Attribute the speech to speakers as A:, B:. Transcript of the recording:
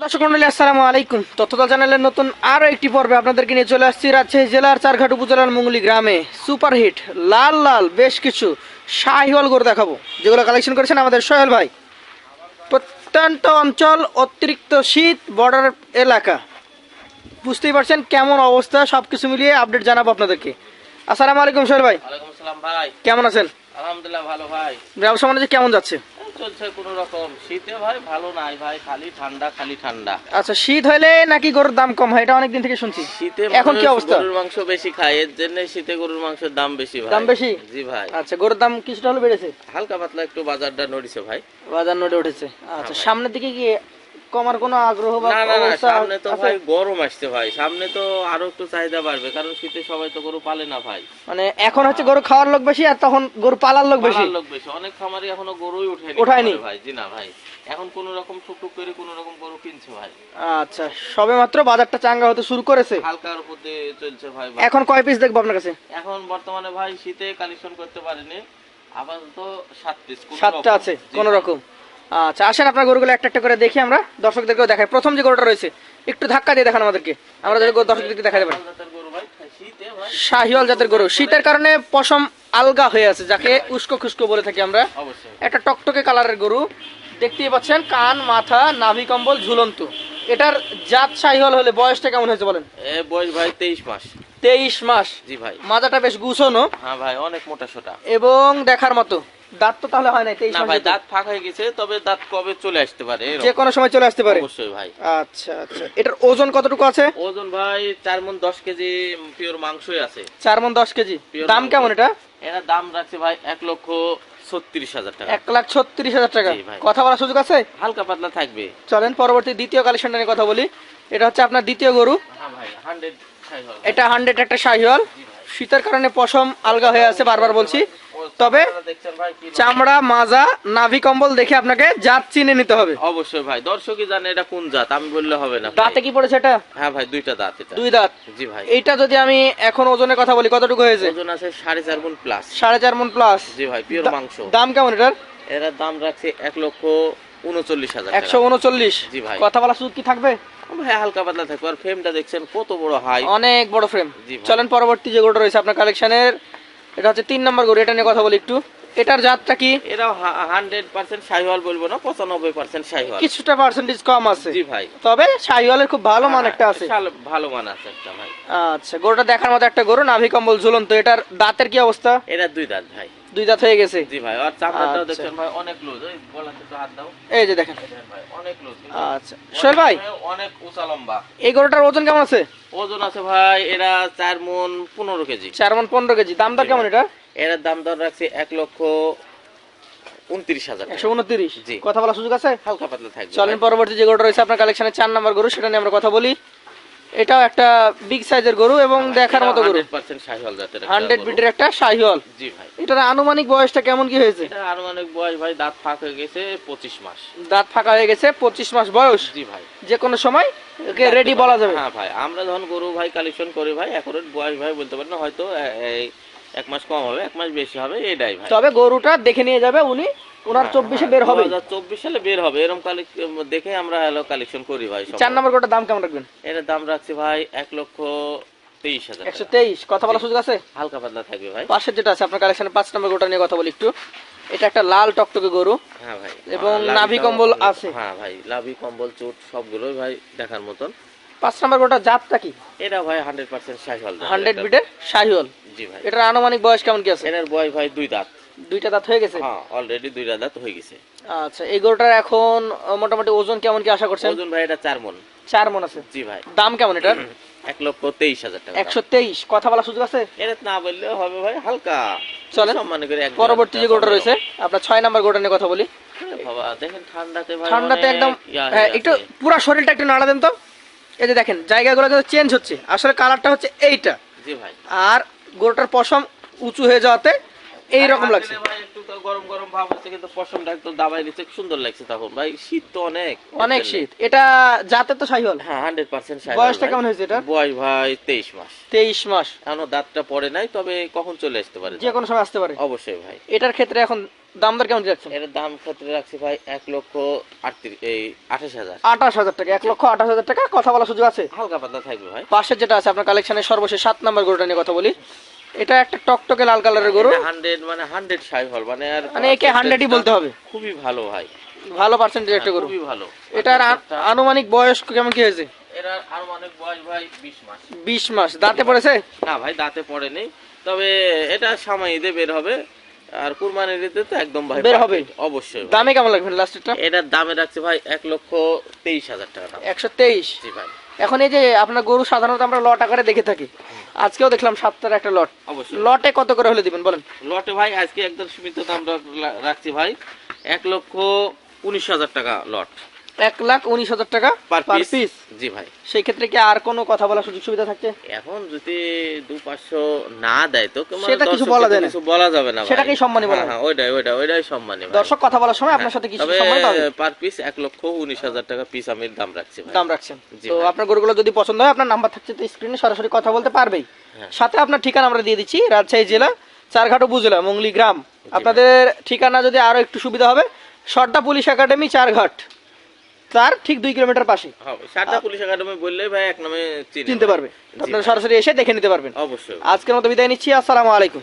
A: দর্শক মন্ডলী আসসালামু আলাইকুম। তথ্যদল চ্যানেলের নতুন আরও একটি পর্বে আপনাদেরকে নিয়ে চলে আসছি রাজশাহী জেলার চারঘাট উপজেলার মুঙ্গলি গ্রামে। সুপারহিট লাল লাল বেশ কিছু শাহিওয়াল গরু দেখাবো যেগুলো কালেকশন করেছেন আমাদের সোহেল ভাই। প্রত্যন্ত অঞ্চল অতিরিক্ত শীত বর্ডার এলাকা। বুঝতেই পারছেন কেমন অবস্থা সব কিছু মিলিয়ে আপডেট জানাব আপনাদেরকে। আসসালামু আলাইকুম সোহেল ভাই। কেমন আছেন?
B: আলহামদুলিল্লাহ ভালো ভাই।
A: ব্যবসা বাণিজ্য কেমন যাচ্ছে?
B: চলছে কোন রকম। শীতে ভাই ভালো নাই ভাই খালি ঠান্ডা খালি ঠান্ডা।
A: আচ্ছা শীত হলে নাকি গরুর দাম কম হয়? এটা অনেকদিন থেকে শুনছি।
B: শীতে
A: এখন কি অবস্থা?
B: গরুর মাংস বেশি খায় এর জন্য শীতে গরুর মাংসের দাম বেশি ভাই।
A: দাম বেশি?
B: জি ভাই।
A: আচ্ছা গরুর দাম কিছুটা হলে বেড়েছে?
B: হালকা পাতলা একটু বাজারটা নড়িছে ভাই।
A: বাজার নড়ে উঠেছে। আচ্ছা সামনের দিকে কি কমার কোনো আগ্রহ বা
B: না না সামনে তো ভাই গরম আসছে ভাই। সামনে তো আরও একটু চাহিদা বাড়বে কারণ শীতে সবাই তো গরু পালে না ভাই।
A: মানে এখন হচ্ছে গরু খাওয়ার লোক বেশি আর তখন গরু পালার লোক বেশি।
B: লোক বেশি। অনেক খামারি এখনও গরুই উঠেনি? খামারে ভাই। জি না ভাই। এখন কোন রকম টুকটুক করে কোন রকম গরু কিনছে ভাই।
A: আচ্ছা সবে মাত্র বাজারটা চাঙ্গা হতে শুরু করেছে।
B: হালকার উপর দিয়ে চলছে ভাই
A: এখন কয় পিস দেখব আপনার কাছে?
B: এখন বর্তমানে ভাই শীতে কালেকশন করতে পারিনি। আপাতত সাত পিস
A: সাতটা আছে কোন রকম। আচ্ছা আসেন আপনার গরুগুলো একটা একটা করে দেখি আমরা দর্শকদেরকেও দেখাই। প্রথম যে গরুটা রয়েছে একটু ধাক্কা দিয়ে দেখান আমাদেরকে। আমরা দর্শকদেরকে দেখাতে পারি শাহিওয়াল জাতের গরু। শীতের কারণে পশম আলগা হয়ে আছে যাকে উস্কো খুস্কো বলে থাকি আমরা। একটা টকটকে কালারের গরু। দেখতেই পাচ্ছেন কান মাথা নাভি কম্বল ঝুলন্ত। এটার জাত শাহিওয়াল হলে বয়সটা কেমন হয়েছে বলেন?
B: এ বয়স ভাই তেইশ মাস।
A: তেইশ মাস।
B: জি ভাই।
A: মাথাটা বেশ গুছানো।
B: হ্যাঁ ভাই অনেক মোটা সোটা।
A: এবং দেখার মতো। দাঁত তো তাহলে হয় নাই তেইশ মাস
B: ভাই দাঁত ফাঁকা হয়ে গেছে তবে দাঁত কবে চলে আসতে পারে
A: যে কোনো সময় চলে আসতে পারে।
B: অবশ্যই ভাই।
A: আচ্ছা আচ্ছা। এটার ওজন কতটুকু আছে?
B: ওজন ভাই চার মন দশ কেজি পিওর মাংসই আছে।
A: চার মন দশ কেজি। দাম কেমন এটা?
B: এরা দাম রাখছে ভাই এক লক্ষ ছত্রিশ হাজার টাকা।
A: এক লাখ ছত্রিশ হাজার টাকা। কথা বলার সুযোগ আছে?
B: হালকা পাতলা থাকবে।
A: চলেন পরবর্তী দ্বিতীয় কালেকশনটা নিয়ে কথা বলি। এটা হচ্ছে আপনার দ্বিতীয় গরু।
B: হ্যাঁ
A: এটা হান্ড্রেড একটা শাহিওয়াল শীতের কারণে পশম আলগা হয়ে আছে বারবার বলছি। তবে চামড়া মাজা নাভি কম্বল দেখে আপনাকে জাত চিনে নিতে হবে।
B: অবশ্যই ভাই দর্শকই জানে এটা কোন জাত আমি বললে হবে না
A: দাঁতে কি পড়েছে এটা?
B: হ্যাঁ ভাই দুইটা দাঁত এটা।
A: দুই দাঁত?
B: জি ভাই।
A: এইটা যদি আমি এখন ওজনের কথা বলি কতটুকু হয়েছে?
B: ওজন আছে সাড়ে চার গুণ প্লাস
A: সাড়ে চার মন প্লাস
B: জি ভাই পিওর মাংস।
A: দাম কেমন এটার?
B: এর দাম রাখছে এক লক্ষ উনচল্লিশ হাজার
A: একশো উনচল্লিশ।
B: জি ভাই।
A: কথা বলা সুযোগ কি থাকবে?
B: ভাই হালকা পাতলা থাকবে। আর ফ্রেমটা দেখছেন কত বড় হাই
A: অনেক বড় ফ্রেম
B: জি
A: চলেন পরবর্তী যে গরুটা রয়েছে আপনার কালেকশনের এটা হচ্ছে তিন নম্বর গরু এটা নিয়ে কথা বলি একটু। এটার জাতটা কি?
B: এরাও হান্ড্রেড পার্সেন্ট শাহিওয়াল বলব না পঁচানব্বই পার্সেন্ট শাহিওয়াল।
A: কিছুটা পার্সেন্টেজ কম আছে।
B: জি ভাই।
A: তবে শাহিওয়ালের খুব ভালো মান একটা আছে।
B: ভালো মান আছে একটা ভাই।
A: আচ্ছা গরুটা দেখার মতো একটা গরু নাভি কম্বল ঝুলন্ত। এটার দাঁতের কি অবস্থা?
B: এরা দুই দাঁত ভাই।
A: দুই দাঁত হয়ে গেছে?
B: জি ভাই আর চামড়াটাও
A: আচ্ছা।
B: দেখছেন ভাই অনেক লুজ তো হাত দাও।
A: এই যে দেখেন।
B: ভাই অনেক লুজ
A: আচ্ছা। সোহেল ভাই
B: অনেক উঁচা লম্বা।
A: এই গরুটার ওজন কেমন আছে?
B: ওজন আছে ভাই এরা চার মন পনেরো কেজি।
A: চার মন পনেরো কেজি। দাম দর কেমন এটা
B: এর দাম দর রাখছে এক লক্ষ উনত্রিশ হাজার
A: একশো উনত্রিশ?
B: জি।
A: কথা বলার সুযোগ আছে?
B: হালকা পাতলা থাকবে
A: চলেন পরবর্তী যে গরুটা রয়েছে আপনার কালেকশনে চার নম্বর গরু সেটা নিয়ে আমরা কথা বলি। এটাও একটা বিগ সাইজের গরু এবং দেখার মতো গরু।
B: 100% শাহিওয়াল জাতের একটা
A: হান্ড্রেড
B: গরু।
A: বিটের একটা শাহিওয়াল।
B: জি ভাই।
A: এটার আনুমানিক বয়সটা কেমন কি হয়েছে?
B: এটা আনুমানিক বয়স ভাই দাঁত ফাঁক হয়ে গেছে পঁচিশ মাস।
A: দাঁত ফাঁকা হয়ে গেছে পঁচিশ মাস বয়স?
B: জি ভাই।
A: যে কোনো সময় রেডি বলা যাবে।
B: হ্যাঁ ভাই আমরা যখন গরু ভাই কালেকশন করি ভাই এখন বয়স ভাই বলতে পারি না হয়তো এই এক মাস কম হবে এক মাস বেশি হবে এটাই ভাই।
A: তবে গরুটা দেখে নিয়ে যাবে উনি ওনার চব্বিশে বের হবে।
B: চব্বিশ সালে বের হবে এরকম দেখে আমরা কালেকশন করি ভাই
A: চার নম্বর দাম কেমন রাখবেন?
B: এর দাম রাখছি ভাই এক লক্ষ তেইশ হাজার
A: একশো তেইশ কথা বলার সুযোগ আছে?
B: হালকা পাতলা থাকবে ভাই।
A: পাশের যেটা আছে আপনার কালেকশনে পাঁচ নম্বর গরুটা নিয়ে কথা বলি একটু। এটা একটা লাল টকটকে গরু।
B: হ্যাঁ ভাই
A: এবং
B: লাভি
A: নাভি কম্বল আছে।
B: হ্যাঁ ভাই লাভি কম্বল চুট সবগুলোই ভাই দেখার মতন।
A: পাঁচ নম্বর গরুটার জাতটা কি?
B: এটা ভাই হান্ড্রেড পার্সেন্ট শাহিওয়াল
A: হান্ড্রেড বিটের শাহিওয়াল?
B: জি ভাই।
A: এটার আনুমানিক বয়স কেমন কি আছে?
B: এটার বয়স ভাই দুই দাঁত।
A: দুইটা দাঁত হয়ে গেছে?
B: হ্যাঁ অলরেডি দুইটা দাঁত হয়ে গেছে।
A: আচ্ছা এই গরুটার এখন মোটামুটি ওজন কেমন কি আশা করছেন?
B: ওজন ভাই এটা চার মন।
A: চার মন আছে।
B: জি ভাই।
A: দাম কেমন এটার?
B: এক লক্ষ তেইশ হাজার টাকা
A: একশো তেইশ। কথা বলার সুযোগ আছে?
B: এটা না বললেও হবে ভাই হালকা।
A: চলেন।
B: সম্মান করে এক
A: পরবর্তী যে গরুটা রয়েছে আপনার ছয় নাম্বার গরুটা নিয়ে কথা বলি।
B: বাবা দেখেন ঠান্ডাতে
A: ঠান্ডাতে একদম
B: হ্যাঁ,
A: একটু পুরো শরীরটা একটু নাড়া দেন তো। এই যে দেখেন জায়গাগুলো কিন্তু চেঞ্জ হচ্ছে। আসলে কালারটা হচ্ছে এইটা।
B: জি ভাই।
A: আর গরুটার পশম উঁচু হয়ে যাওয়াতে এই রকম লাগছে।
B: গরম গরম ভাব হচ্ছে কিন্তু পশমটা একটু দাবাই নিচ্ছে। সুন্দর লাগছে তখন। ভাই শীত তো অনেক।
A: অনেক শীত। এটা জাতে তো শাহিওয়াল
B: হ্যাঁ হান্ড্রেড পার্সেন্ট
A: বয়সটা কেমন হয়েছে এটার?
B: বয়স ভাই তেইশ মাস।
A: তেইশ মাস।
B: এখনও দাঁতটা পড়ে নাই তবে কখন চলে আসতে পারে
A: যে কোনো সময় আসতে পারে।
B: অবশ্যই ভাই।
A: এটার ক্ষেত্রে এখন দাম দর কেমন যাচ্ছে
B: এর দাম ক্ষেত্রে রাখছি ভাই এক লক্ষ আটত্রিশ এই আঠাশ হাজার।
A: আঠাশ হাজার টাকা এক লক্ষ আঠাশ হাজার টাকা? কথা বলার সুযোগ আছে?
B: হালকা পাতলা থাকবে ভাই।
A: পাশে যেটা আছে আপনার কালেকশনের সর্বশেষ সাত নম্বর গরুটা নিয়ে কথা বলি। এটা একটা টকটকে লাল কালারের গরু।
B: হান্ড্রেড মানে হান্ড্রেড সাই হল মানে আর
A: মানে একে 100 ই বলতে হবে।
B: খুবই ভালো ভাই।
A: ভালো পার্সেন্টেজ একটা গরু।
B: খুবই ভালো।
A: এটার আনুমানিক বয়স কেমন কি হয়েছে?
B: এর আর অনেক বয়স ভাই বিশ মাস।
A: বিশ মাস। দাঁতে পড়েছে?
B: না ভাই দাঁতে পড়েনি। তবে এটা সময় ঈদে বের হবে। আর কুরবানির ঈদে তো একদম ভাই
A: বের হবে?
B: অবশ্যই
A: দামে কেমন লাগবে লাস্টেরটা?
B: এটার দামে রাখছে ভাই এক লক্ষ তেইশ হাজার টাকা
A: একশো তেইশ?
B: জি ভাই।
A: এখন এই যে আপনার গরু সাধারণত আমরা লট আকারে দেখে থাকি। আজকেও দেখলাম সাতটার একটা লট।
B: অবশ্যই।
A: লটে কত করে হলে দিবেন বলেন?
B: লটে ভাই আজকে একদম সীমিত দাম রাখ- রাখছি ভাই। এক লক্ষ উনিশ হাজার টাকা লট।
A: এক লাখ উনিশ হাজার টাকা
B: পার পিস জি ভাই।
A: সেই ক্ষেত্রে কি আর কোনো কথা বলার সুযোগ সুবিধা থাকছে?
B: এখন যদি দু পাঁচশো না দেয় তো
A: সেটা কিছু বলা যায় না।
B: কিছু বলা যাবে না।
A: সেটাকেই সম্মানী বলা
B: হ্যাঁ, হ্যাঁ, ওইটাই ওইটাই ওইটাই সম্মানী
A: দর্শক কথা বলার সময় আপনার সাথে কিছু সম্মান পাবে
B: পার পিস এক লক্ষ উনিশ হাজার টাকা পিস আমি দাম রাখছি ভাই।
A: দাম রাখছেন। তো আপনার গরুগুলো যদি পছন্দ হয় আপনার নাম্বার থাকছে তো স্ক্রিনে সরাসরি কথা বলতে পারবেই।
B: হ্যাঁ।
A: সাথে আপনার ঠিকানা আমরা দিয়ে দিচ্ছি রাজশাহী জেলা চারঘাট উপজেলা মঙ্গলি গ্রাম। আপনাদের ঠিকানা যদি আরও একটু সুবিধা হবে সর্দা পুলিশ একাডেমি চারঘাট। তার ঠিক দুই কিলোমিটার পাশে।
B: হবে পুলিশ একাডেমি বললে ভাই এক নামে
A: চিনতে পারবে। আপনারা সরাসরি এসে দেখে নিতে পারবেন।
B: অবশ্যই।
A: আজকের মতো বিদায় নিচ্ছি আসসালামু আলাইকুম।